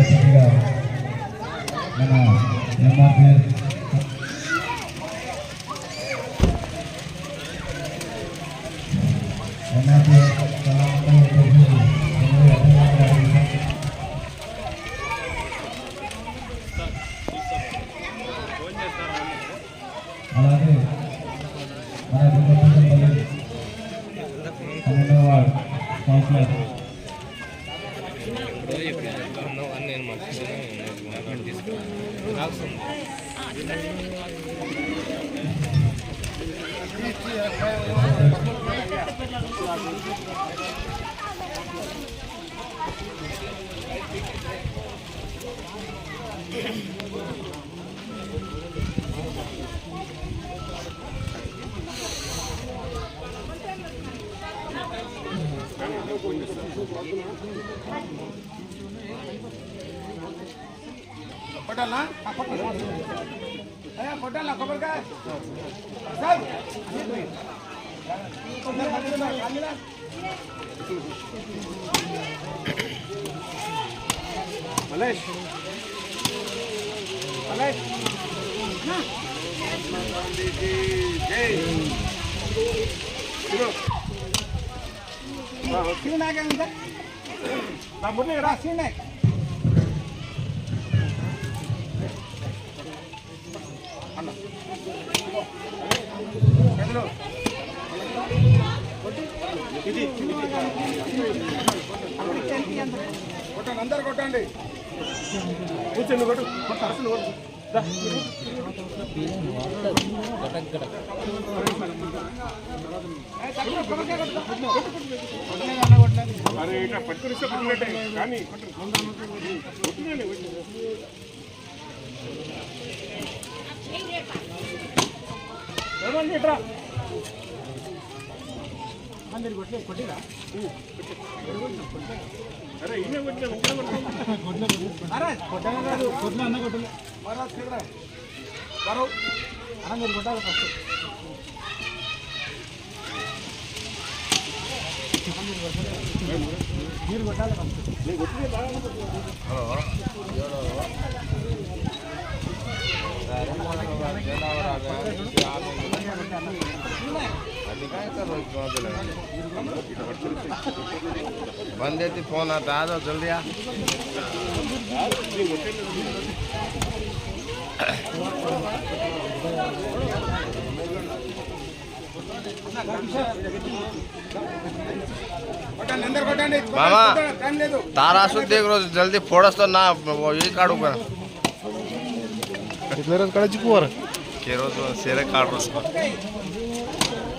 చేయాల్సిందిగా మన ఎంఆర్పిఎస్ కొట్టాలా అయ్యా కొట్టాలా కొబ్బరికాయ సార్ మలేష్ మలేష్ జై సీనాకే నా మురళి రా సీనే పెద్దలు ఇది కొట్టండి అందరు కొట్టండి. కూర్చోండి కొట్టు కొట్టు అసలు కొట్టు అరే ఇట్లా పట్టుకుని పట్టుకున్నట్టే కానీ ఇట్రా కొట్టిరా ఈయన కొట్టినా మీరు కొట్టాలి కొట్టాలి ఫస్ట్ बंद थी फोन आता आ जाओ जल्दी आ కొట్టండి అందరు కొట్టండి మామా. టైం లేదు तारा सुद्धा एक रोज जल्दी फोड़स तो ना वो ये काढू का ఇట్లా రోజు కడచి పోరు के रोज सेरे काढ रोज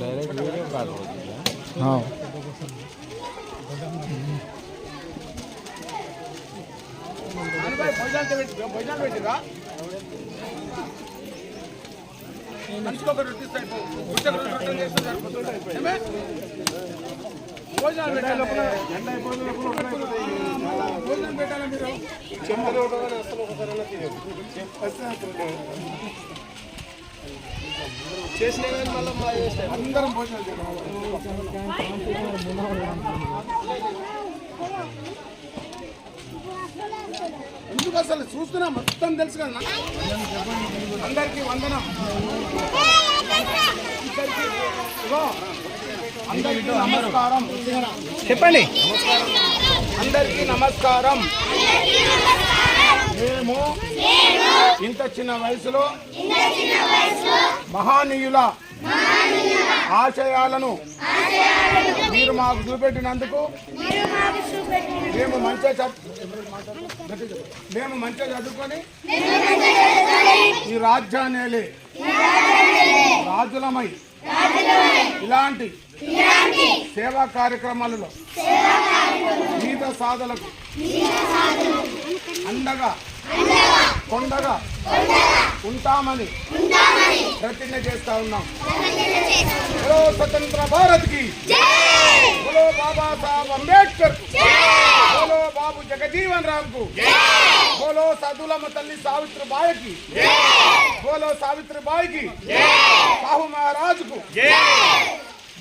डायरेक्ट वीडियो काढ रोज అనుభవ భోజనాలు పెట్టి భోజనాలు పెట్టిరా మనిషికి ఒక రొట్టె ఇస్తే అయిపోతుంది. పుస్తకం రొట్టె చేస్తే సరిపోతుంది. ఏమే? భోజనాలు పెట్టాలి. భోజనం పెట్టాలి మీరు? చెంబులో ఉండగానే అసలు ఒకసారి తినేది కానీ మళ్ళీ మా అందరం భోజనాలు చేయాలి ఎందుకు అసలు చూస్తున్నా? మొత్తం తెలుసు కదా నాకు. అందరికీ వందనం. ఇద్దరికి అందరికీ నమస్కారం. చెప్పండి. అందరికీ నమస్కారం. మేము ఇంత చిన్న వయసులో మహానీయుల ఆశయాలను మీరు మాకు చూపెట్టినందుకు మేము మంచిగా మేము మంచిగా చదువుకొని ఈ రాజ్యాన్ని రాజులమై. ఇలాంటి సేవా కార్యక్రమాలలో గీత సాధలకు అండగా కొండగా ఉంటామని ప్రతిజ్ఞ చేస్తా ఉన్నాం. స్వతంత్ర భారత్కి బలో బాబా సాహెబ్ అంబేద్కర్ బోలో బాబు జగజీవన్ రామ్కు బోలో సదులమ్మ తల్లి సావిత్రి బాయకి బోలో సావిత్రి బాయికి సాహు మహారాజుకు.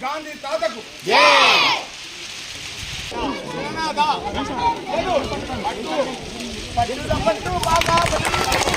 గాంధీ తాతకు. పట్టు. పట్టు, పట్టు,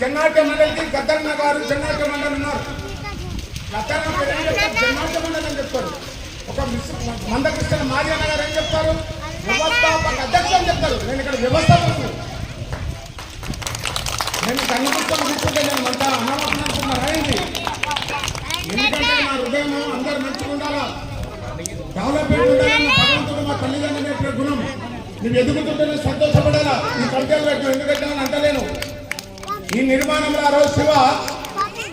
చెన్నాట్య మండలికి గద్దన్న గారు చెన్నాట్య మండలి ఉన్నారు. గద్దన్న పేరు మండలి అని చెప్తారు? ఒక మందకృష్ణ మారియన్న గారు ఏం చెప్తారు? వ్యవస్థాపక అధ్యక్షులు అని చెప్తారు? నేను ఇక్కడ వ్యవస్థాపకులు నేను కన్నుపుస్తకం తీసుకుంటే నేను అంతా అన్నమాట అనుకున్నారా ఏంటి ఎందుకంటే నా హృదయం అందరు మంచిగా ఉండాలా? డెవలప్మెంట్ ఉండాలని భగవంతుడు మా తల్లిదండ్రులు గుణం. నువ్వు ఎదుగుతుంటే నేను సంతోషపడాలా? నీ కంటే పెట్టు ఎందుకంటే అంటలేను. ఈ నిర్మాణంలో ఆ రోజు శివ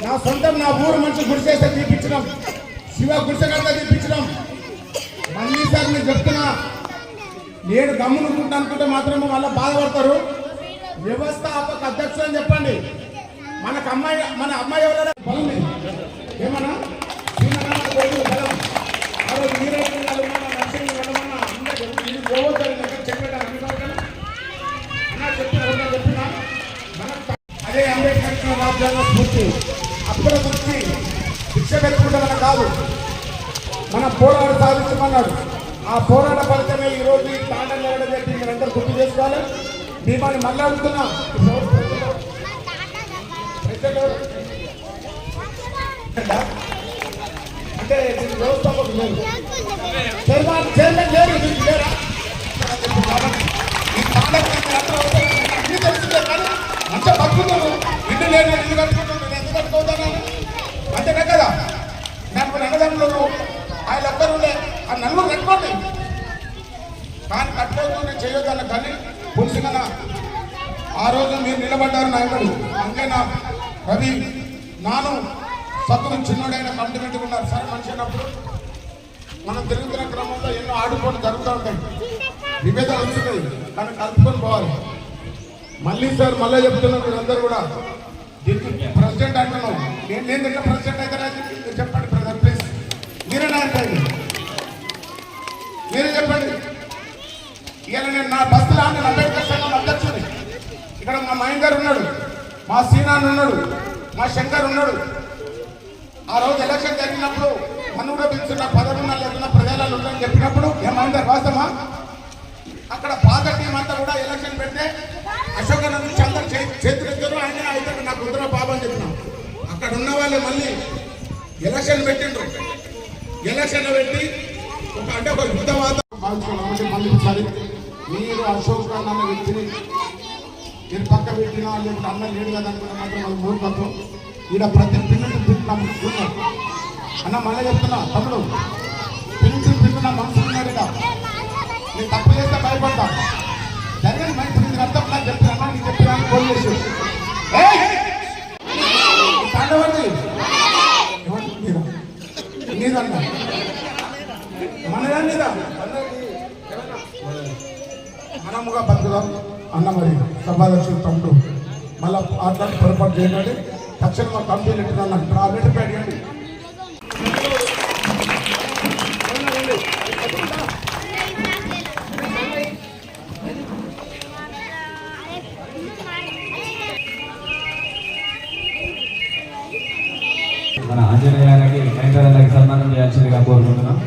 నా సొంతం నా ఊరు మంచి గుడిసేస్తే తీపించడం శివ గుడిసెగడ్డ తీపించడం మళ్ళీ సార్ నేను చెప్తున్నా నేను గమ్మునుకుంటా అనుకుంటే మాత్రం మళ్ళీ బాధపడతారు. వ్యవస్థాపక అధ్యక్షుడు అని చెప్పండి. మనకు అమ్మాయి మన అమ్మాయి ఎవరైనా బలం ఏమన్నా? బలం. ఆ రోజు గారు ఉన్నా, నరసింహ గారు ఉన్నా, అందరూ ఇది పోవద్దు అని దగ్గర చెప్పేటారు అనుకోవట్లేదు. అన్నా చెప్పిన ఎవరైనా చెప్పినా మనకు త- అదే అంబేద్కర్ ఇచ్చిన రాజ్యాంగ స్ఫూర్తి. అప్పుల గురించి శిక్ష పెట్టుకుంటామని కాదు. మన పోరాడు సాధించమన్నాడు. ఆ పోరాట ఫలితమే ఈరోజు ఈ తాండం నిలబడి చెప్పి మీరందరూ గుర్తు చేసుకోవాలి. మిమ్మల్ని మళ్ళీ అడుగుతున్నా. అంటే దీనికి వ్యవస్థాపకులు చైర్మన్ చైర్మన్ లేరు దీనికి లేరా. ఇల్లు లేని ఇల్లు నేను ఎందుకు కట్టుకోవద్దాను అంతేనే కదా నాకు రంగదండ్రులు ఆయన ఒక్కరు ఆ నలుగురు కట్టుకోండి కానీ కట్టుకోకుండా నేను చేయొద్దన్న కానీ పులిసిన ఆ రోజు మీరు నిలబడ్డారు నాయకుడు అంతేనా రవి నాను సత్తులు చిన్నోడైన కమిటీ పెట్టుకున్నారు సరే మనిషి అయినప్పుడు మనం తిరుగుతున్న క్రమంలో ఎన్నో ఆడుకొని జరుగుతూ ఉంటాయి విభేదాలు వస్తున్నాయి. కానీ కలుపుకొని పోవాలి. మళ్ళీ సార్ మళ్ళీ చెప్తున్నారు మీరందరూ కూడా. దీనికి ప్రెసిడెంట్ అంటున్నాం నేను నేను దగ్గర ప్రెసిడెంట్ అయితే చెప్పండి బ్రదర్ ప్లీజ్ మీరే నా మీరే చెప్పండి. ఇవాళ నేను నా బస్సులో నేను అంబేద్కర్ సంఘం అధ్యక్షుని. ఇక్కడ మా మహేందర్ ఉన్నాడు. మా సీనాన్ ఉన్నాడు. మా శంకర్ ఉన్నాడు. ఆ రోజు ఎలక్షన్ జరిగినప్పుడు నన్ను కూడా పిలుచున్న పదవున్న లేకున్న ప్రజలలో ఉందని చెప్పినప్పుడు ఏ మహేందర్ వాస్తవా అక్కడ పాత టీం అంతా కూడా ఎలక్షన్ పెడితే అశోక్ అన్న నుంచి చేతులు ఆయన కుదర పాపం అని చెప్పినాం. అక్కడ ఉన్న వాళ్ళే మళ్ళీ ఎలక్షన్ పెట్టిండ్రు. ఎలక్షన్ పెట్టి ఒక అంటే ఒక యుద్ధ వాతావరణం మళ్ళీ ఒకసారి మీరు అశోక్ అన్న అన్న వ్యక్తిని మీరు పక్క పెట్టినా లేకపోతే అన్న లేడు కదా అనుకున్న మాత్రం వాళ్ళు మూర్ఖత్వం ఈడ ప్రతి పిల్లలు పిల్ల కమ్ అన్న మళ్ళీ చెప్తున్నా తమ్ముడు పిల్లలు తింటున్న మనుషులు ఉన్నారు ఇక నేను తప్పు చేస్తే భయపడతా. జరగని మంచి అర్థం. నాకు చెప్తున్నా నీకు చెప్పినా ఫోన్ చేసి. తాండవండి నీదన్నా మనదా నీదా మనముగా బతుకుదాం అన్న మరి సభాధ్యక్షుడు తమ్ముడు. మళ్ళా అట్లాంటి పొరపాటు చేయకండి. తక్షణంగా కంపెనీ లెటర్ ఇప్పుడు ఆ లెటర్ పెట్టండి మన ఆంజనేయానికి వెంకటన్నకి సన్మానం చేయాల్సిందిగా కోరుకుంటున్నాం.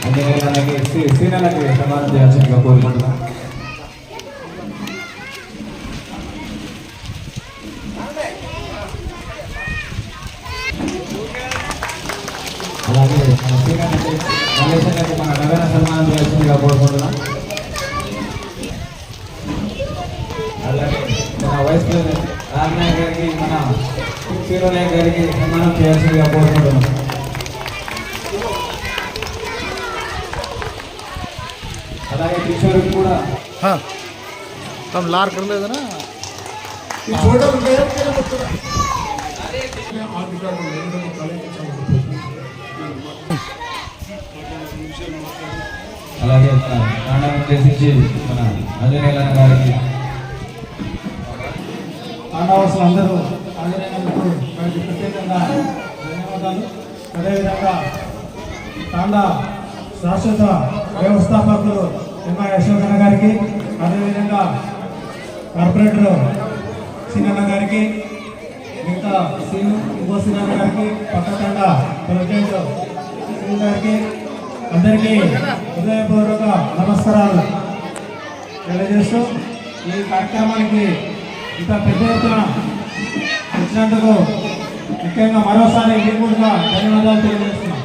ఆంజనేయానికి సీనలకి సన్మానం చేయాల్సిందిగా కోరుకుంటున్నాం అలాగే మన సీనలకి మల్లేశ్వరికి మన నగర సన్మానం చేయాల్సిందిగా కోరుకుంటున్నాం అలాగే మన వైస్ ప్రెసిడెంట్ రామనాయక్ గారికి మన సీరోనాయక్ గారికి సన్మానం చేయాల్సిందిగా కోరుకుంటున్నాం అలాగే కిషోర్కి కూడా. లార్ కర్లేదనా అలాగే ప్రాణం ఉద్దేశించి మన అజనేలన్న గారికి. ఆండవాసులు అందరూ అజనేలన్న వారికి ప్రత్యేకంగా ధన్యవాదాలు. అదేవిధంగా తాండా శాశ్వత వ్యవస్థాపకులు ఎంఐ యశోధన గారికి అదేవిధంగా కార్పొరేటర్ సీనన్న గారికి మిగతా సీను ఇంకో సీనన్న గారికి పక్కతండ ప్రెసిడెంట్ సీన్ గారికి అందరికీ హృదయపూర్వక నమస్కారాలు తెలియజేస్తూ ఈ కార్యక్రమానికి ఇంత పెద్ద ఎత్తున వచ్చినందుకు ముఖ్యంగా మరోసారి కూడా ధన్యవాదాలు తెలియజేస్తున్నాం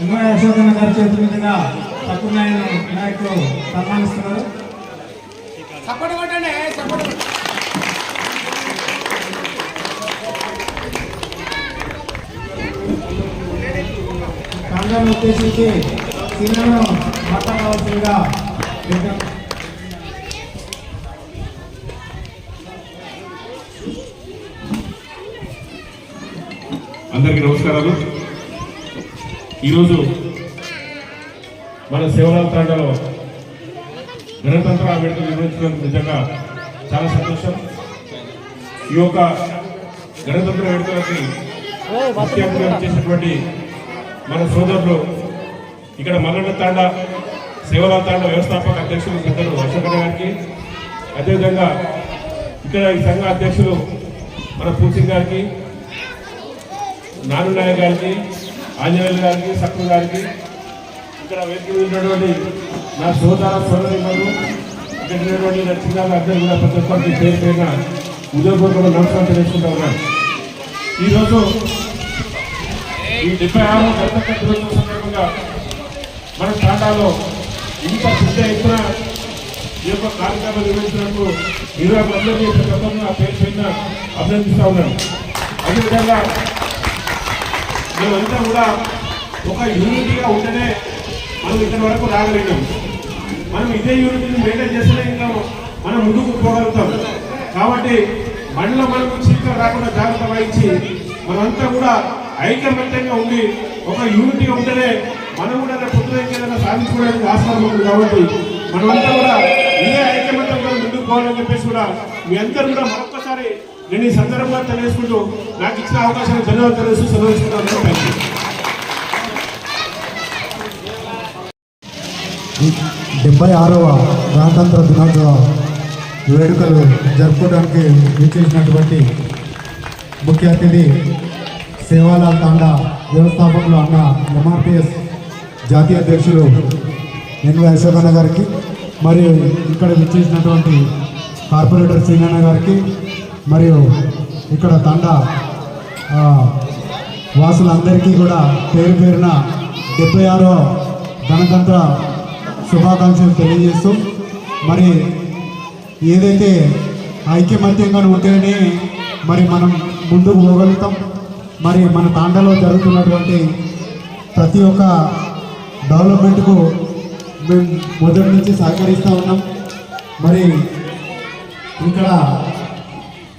ఉమ్మడి అశోకన్న గారి చేతుల మీదుగా తక్కువ నాయకులు సన్మానిస్తున్నారు. కాంగ్రెస్ ఉద్దేశించి సీనియర్ను మాట్లాడవలసిందిగా విజ్ఞప్తి అందరికీ నమస్కారాలు. ఈరోజు మన సేవలాల తండలో గణతంత్ర వేడుకలు నిర్వహించడానికి నిజంగా చాలా సంతోషం. ఈ యొక్క గణతంత్ర వేడుకలకి ముఖ్యంగా చేసినటువంటి మన సోదరులు ఇక్కడ మల్లన్న తాండ సేవలాల తాండ వ్యవస్థాపక అధ్యక్షులు పెద్దలు అశోకన్న గారికి అదేవిధంగా ఇక్కడ ఈ సంఘ అధ్యక్షులు మన పూసింగ్ గారికి నాను నాయక్ గారికి ఆంజనేయులు గారికి సక్కు గారికి ఇక్కడ వేదిక ఉన్నటువంటి నా సోదర సోదరిమలు ఇక్కడ ఉన్నటువంటి నా అందరూ కూడా ప్రతి ఒక్కరికి పేరు పైన ఉదయపూర్వక నమస్కారం తెలుసుకుంటా ఉన్నాను ఈరోజు ఈ డెబ్బై ఆరో గణతంత్ర దినోత్సవం సందర్భంగా మన టాటాలో ఇంత పెద్ద ఎత్తున ఈ యొక్క కార్యక్రమం నిర్వహించినందుకు ఇరవై మంది ప్రతి ఒక్కరిని నా పేరు పైన అభినందిస్తా ఉన్నాను. అదేవిధంగా మేమంతా కూడా ఒక యూనిటీగా ఉంటేనే మనం ఇక్కడి వరకు రాగలిగాం. మనం ఇదే యూనిటీని మెయింటైన్ చేస్తేనే ఇంకా మనం ముందుకు పోగలుగుతాం. కాబట్టి మనలో మనకు చీకలు రాకుండా జాగ్రత్త వహించి మనమంతా కూడా ఐకమత్యంగా ఉండి ఒక యూనిటీగా ఉంటేనే మనం కూడా రేపు పొద్దున ఏదైనా సాధించుకోవడానికి ఆస్కారం ఉంది కాబట్టి మనమంతా కూడా ఇదే ఐకమత్యంగా ముందుకు పోవాలని చెప్పేసి కూడా మీ అందరూ కూడా గారి నేను ఈ సందర్భంగా తెలియజేసుకుంటూ నాకు ఇచ్చిన అవకాశాన్ని ధన్యవాదాలు తెలియజేస్తూ సెలవు డెబ్బై ఆరవ గణతంత్ర దినోత్సవ వేడుకలు జరుపుకోవడానికి విచ్చేసినటువంటి ముఖ్య అతిథి సేవాలాల్ తాండా వ్యవస్థాపకులు అన్న ఎంఆర్పిఎస్ జాతీయ అధ్యక్షులు ఎన్వై అశోకన్న గారికి మరియు ఇక్కడ విచ్చేసినటువంటి కార్పొరేటర్ సింగన్న గారికి మరియు ఇక్కడ తాండా వాసులందరికీ కూడా పేరు పేరున డెబ్బై ఆరో గణతంత్ర శుభాకాంక్షలు తెలియజేస్తూ మరి ఏదైతే ఐక్యమత్యంగా ఉంటేనే మరి మనం ముందుకు పోగలుగుతాం. మరి మన తాండలో జరుగుతున్నటువంటి ప్రతి ఒక్క డెవలప్మెంట్కు మేము మొదటి నుంచి సహకరిస్తూ ఉన్నాం. మరి ఇక్కడ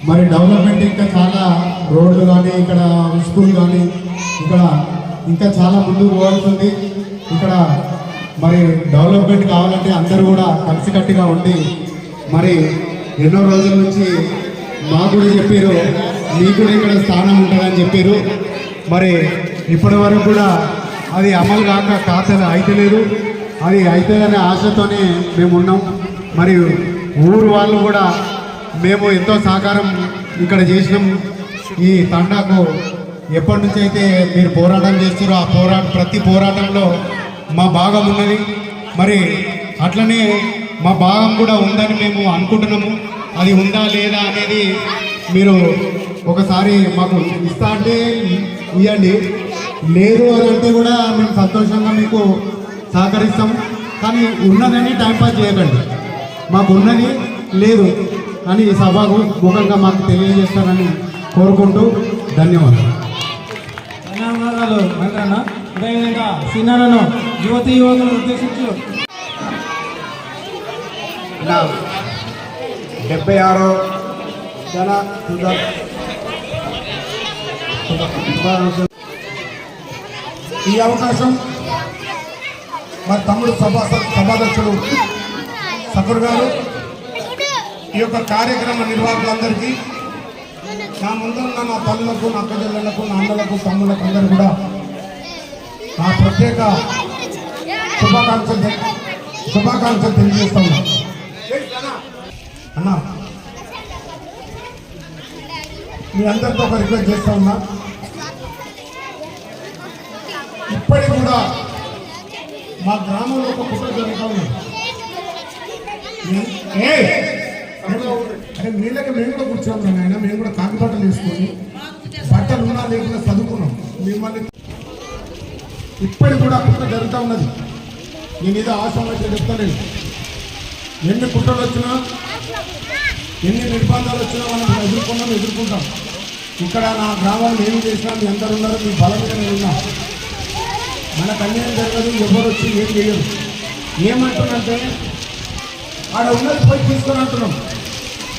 మరి డెవలప్మెంట్ ఇంకా చాలా రోడ్లు కానీ ఇక్కడ స్కూల్ కానీ ఇక్కడ ఇంకా చాలా ముందుకు పోవాల్సింది. ఇక్కడ మరి డెవలప్మెంట్ కావాలంటే అందరూ కూడా కలిసికట్టుగా ఉండి మరి ఎన్నో రోజుల నుంచి మా కూడా చెప్పారు మీకు కూడా ఇక్కడ స్థానం ఉంటుందని చెప్పారు. మరి ఇప్పటి వరకు కూడా అది అమలు కాక ఖాతాలు అయితలేదు. అది అవుతుందనే ఆశతోనే మేము ఉన్నాం మరియు ఊరు వాళ్ళు కూడా మేము ఎంతో సహకారం ఇక్కడ చేసినాం. ఈ తండాకు ఎప్పటి నుంచి అయితే మీరు పోరాటం చేస్తారో ఆ పోరాటం ప్రతి పోరాటంలో మా భాగం ఉన్నది. మరి అట్లనే మా భాగం కూడా ఉందని మేము అనుకుంటున్నాము. అది ఉందా లేదా అనేది మీరు ఒకసారి మాకు ఇస్తా అంటే ఇవ్వండి లేదు అని అంటే కూడా మేము సంతోషంగా మీకు సహకరిస్తాం కానీ ఉన్నదని టైంపాస్ చేయకండి. మాకు ఉన్నది లేదు. అని ఈ సభకు ముఖంగా మాకు తెలియజేస్తారని కోరుకుంటూ ధన్యవాదాలు. ధన్యవాదాలు అదేవిధంగా సీనాలను యువతి యువకులను ఉద్దేశించి. డెబ్బై ఆరో జన ఈ అవకాశం మరి తమ్ముడు సభా సభాధ్యక్షుడు సఫర్ గారు ఈ యొక్క కార్యక్రమ నిర్వాహకులందరికీ నా ముందున్న నా తల్లులకు నా పిల్లలకు నా అన్నలకు తమ్ములకు అందరూ కూడా నా ప్రత్యేక శుభాకాంక్షలు శుభాకాంక్షలు తెలియజేస్తా అన్న అన్నా మీ అందరితో ఒక రిక్వెస్ట్ చేస్తా ఉన్నా. ఇప్పటికి కూడా మా గ్రామంలో ఒక కుట్ర జరుగుతూ ఉంది. నీళ్ళకి మేము కూడా కూర్చున్నాం నాయన. మేము కూడా కాకి బట్టలు వేసుకొని బట్టలు ఉన్నా లేకుండా చదువుకున్నాం. మిమ్మల్ని ఇప్పటికి కూడా కుట్ర జరుగుతూ ఉన్నది. నేను ఏదో ఆశ్రమైతే చెప్తాను ఎన్ని కుట్రలు వచ్చినా ఎన్ని నిర్బంధాలు వచ్చినా మనం ఎదుర్కొన్నాం ఎదుర్కొంటాం. ఇక్కడ నా గ్రామంలో ఏమి చేసినా మీ అందరు ఉన్నారు మీ బలం నేను ఉన్నా. మనకు అన్యాయం జరగదు ఎవరు వచ్చి ఏం చేయరు. ఏమంటున్నంటే ఆడ ఉన్నది పోయి తీసుకొని అంటున్నాం.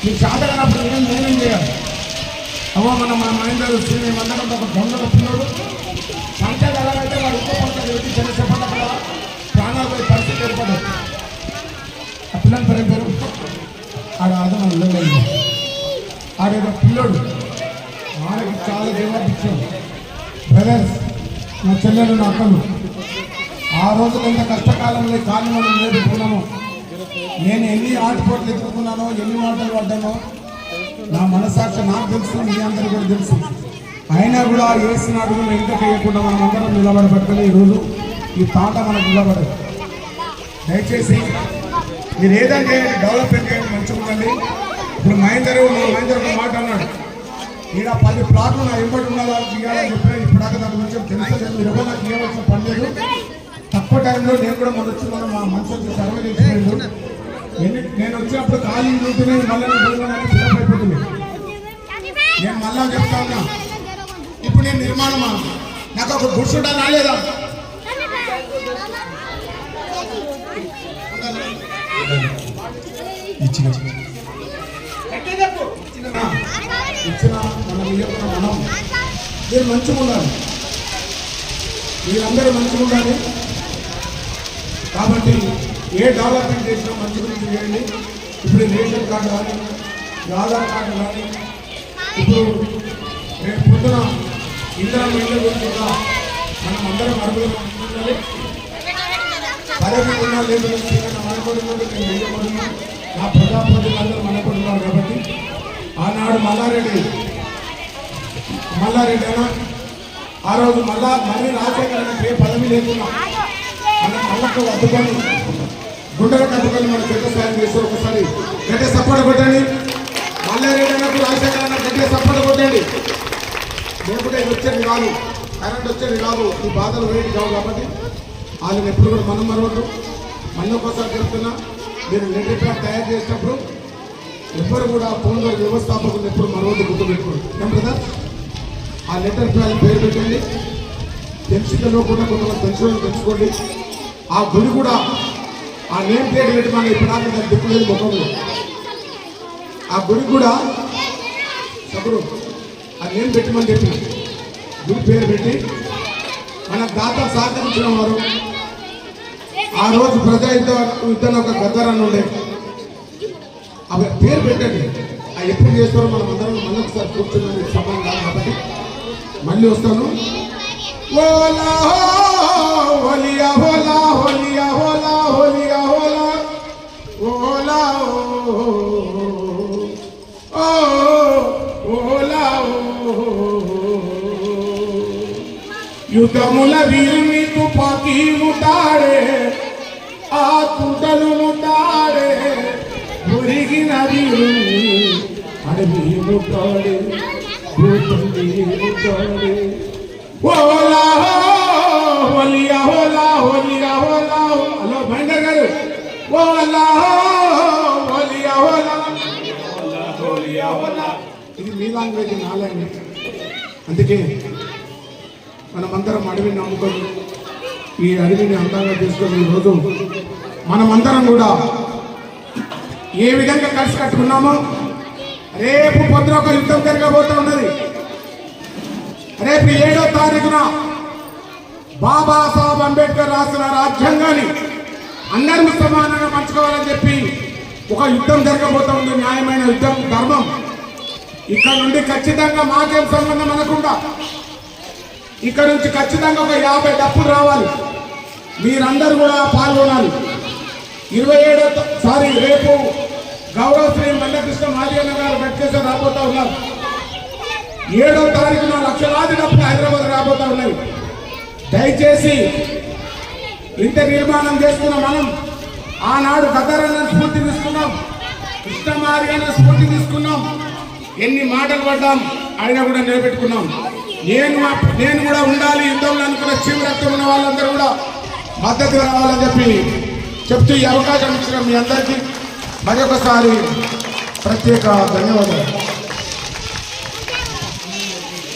మీకు చేత కానప్పుడు ఏం నేనేం చేయాలి? అవ్వ మన మా మహేంద్ర వచ్చి మేమందరం ఒక దొంగ పిల్లడు. పంచాయతీ ఎలాగైతే వాడు ఇంకో పంచాయతీ వెళ్ళి చిన్న చెప్పండి అక్కడ ప్రాణాలు పోయే పరిస్థితి ఏర్పడదు. ఆ పిల్లలు పేరు ఆడ అర్థం ఉండలేదు ఆడేదో పిల్లడు. ఆడకి చాలా జవాబిచ్చాడు బ్రదర్స్ నా చెల్లెలు నా అక్కలు. ఆ రోజులు ఎంత కష్టకాలంలో కానీ మనం నేర్చుకున్నాము నేను ఎన్ని ఆటపోట్లు ఎత్తుకున్నానో ఎన్ని మాటలు పడ్డానో నా మనసాక్షి నాకు తెలుసు మీ అందరికీ కూడా తెలుసు. అయినా కూడా వేసిన అడుగులు ఎంత చేయకుండా మనం అందరం నిలబడబట్టుకుని ఈరోజు ఈ పాట మనకు నిలబడదు. దయచేసి మీరు ఏదంటే డెవలప్మెంట్ చేయండి మంచిగా ఉండండి. ఇప్పుడు మహేందర్ మహేందర్ ఒక మాట అన్నాడు. ఈడ పది ప్లాట్లు నా ఎంబడి ఉన్నదా తీయాలని చెప్పిన ఇప్పుడు దాకా దాని గురించి తెలుసు. మీరు ఎవరు నాకు ఇవ్వాల్సిన పని లేదు. తక్కువ టైంలో నేను కూడా మొదటి వచ్చి మనం మా మనుషులకి సర్వే చేసిపోయిండు నేను వచ్చినప్పుడు ఖాళీ ఉంటేనే మళ్ళీ ఫిలప్ అయిపోతుంది. నేను మళ్ళా చెప్తా ఉన్నా. ఇప్పుడు నేను నిర్మాణమా నాకు ఒక గుడ్సుంటా రాలేదా? ఇచ్చిన. ఇచ్చిన మనం మనం. మీరు మంచిగా ఉండాలి మీరందరూ మంచిగా ఉండాలి కాబట్టి ఏ డెవలప్మెంట్ చేసినా మంచి గురించి చేయండి. ఇప్పుడు రేషన్ కార్డు కానీ ఆధార్ కార్డు కానీ ఇప్పుడు రేపు పొద్దున ఇందిరా మహిళల గురించి కూడా మనం అందరం అడుగులు ఉండాలి పదవి ఉన్నా లేదు మనపడున్నాడు నేను వేయకూడదు నా ప్రజాప్రతినిధులు అందరూ కాబట్టి ఆనాడు మల్లారెడ్డి మల్లారెడ్డి అయినా ఆ రోజు మళ్ళా మళ్ళీ రాజశేఖర ఏ పదవి లేకున్నా మన కళ్ళకు అద్దుకొని గుండెలకు అద్దుకొని మన పెద్ద సాయం చేస్తారు ఒకసారి గడ్డ సపోర్ట్ కొట్టండి. మల్లారెడ్డి అన్నకు రాజశేఖర్ అన్న గడ్డ సపోర్ట్ కొట్టండి. లేకుంటే వచ్చేది కాదు. కరెంట్ వచ్చేది కాదు. ఈ బాధలు వేడి కావు కాబట్టి వాళ్ళని ఎప్పుడు కూడా మనం మరవద్దు. మళ్ళీ ఒకసారి చెప్తున్నా మీరు లెటర్ ప్యాక్ తయారు చేసినప్పుడు ఎవ్వరు కూడా ఫోన్ ద్వారా వ్యవస్థాపకులు ఎప్పుడు మరవద్దు గుర్తుపెట్టుకోండి. ఏం బ్రదర్? ఆ లెటర్ ప్యాక్ పేరు పెట్టండి. తెలిసిందో కూడా కొంతమంది తెలుసుకోండి తెలుసుకోండి. ఆ గుడి కూడా ఆ నేమ్ ప్లేట్ పెట్టి మనం ఇప్పుడు దిక్కు లేదు ముఖంలో. ఆ గుడి కూడా సగుడు ఆ నేమ్ పెట్టమని చెప్పి గుడి పేరు పెట్టి మన దాత సహకరించిన వారు. ఆ రోజు ప్రజా యుద్ధ యుద్ధంలో ఒక గద్దరాన్ని ఉండే. అవి పేరు పెట్టండి. ఆ ఎప్పుడు చేస్తారో మనం అందరం మళ్ళీ ఒకసారి కూర్చున్నాను సమయం కాబట్టి మళ్ళీ వస్తాను. ఓలా హోలియా హోలా హోలియా హోలా హోలియా హోలా ఓలా ఓ ఓలా యుద్ధముల వీరుని తుపాకీ ముట్టాడే ఆ తుటలు ముట్టాడే మురిగిన వీరుని అడవి ముట్టాడే భూతుంది ముట్టాడే ఓలా హోలియా హోలా హోలియా హోలా హలో మహేందర్ గారు. ఓలా హోలియా హోలా. హోలియా హోలా. ఇది మీ లాంగ్వేజ్ నా లాంగ్వేజ్ అందుకే మనమందరం అడవిని నమ్ముకొని ఈ అడవిని అందంగా తీసుకొని ఈరోజు మనమందరం కూడా ఏ విధంగా కలిసి కట్టుకున్నామో రేపు పొద్దున ఒక యుద్ధం జరగబోతా ఉన్నది. రేపు ఏడో తారీఖున బాబాసాహెబ్ అంబేద్కర్ రాసిన రాజ్యాంగాన్ని అందరూ సమానంగా పంచుకోవాలని చెప్పి ఒక యుద్ధం జరగబోతా ఉంది న్యాయమైన యుద్ధం ధర్మం. ఇక్కడ నుండి ఖచ్చితంగా మాకేం సంబంధం అనకుండా ఇక్కడ నుంచి ఖచ్చితంగా ఒక యాభై డప్పులు రావాలి. మీరందరూ కూడా పాల్గొనాలి. ఇరవై ఏడో సారీ రేపు గౌరవ శ్రీ మండకృష్ణ మాదియన్న గారు గట్కేశ్వర రాబోతా ఉన్నారు. ఏడో తారీఖున లక్షలాది డబ్బులు హైదరాబాద్ రాబోతా ఉన్నాయి. దయచేసి ఇంత నిర్మాణం చేస్తున్న మనం ఆనాడు గద్దరన్న స్ఫూర్తి తీసుకున్నాం. కృష్ణమారి అన్న స్ఫూర్తి తీసుకున్నాం. ఎన్ని మాటలు పడ్డాం అయినా కూడా నిలబెట్టుకున్నాం. నేను నేను కూడా ఉండాలి యుద్ధంలో అనుకున్న చీమ రక్తం ఉన్న వాళ్ళందరూ కూడా మద్దతు రావాలని చెప్పి చెప్తూ ఈ అవకాశం ఇచ్చిన మీ అందరికీ మరొకసారి ప్రత్యేక ధన్యవాదాలు.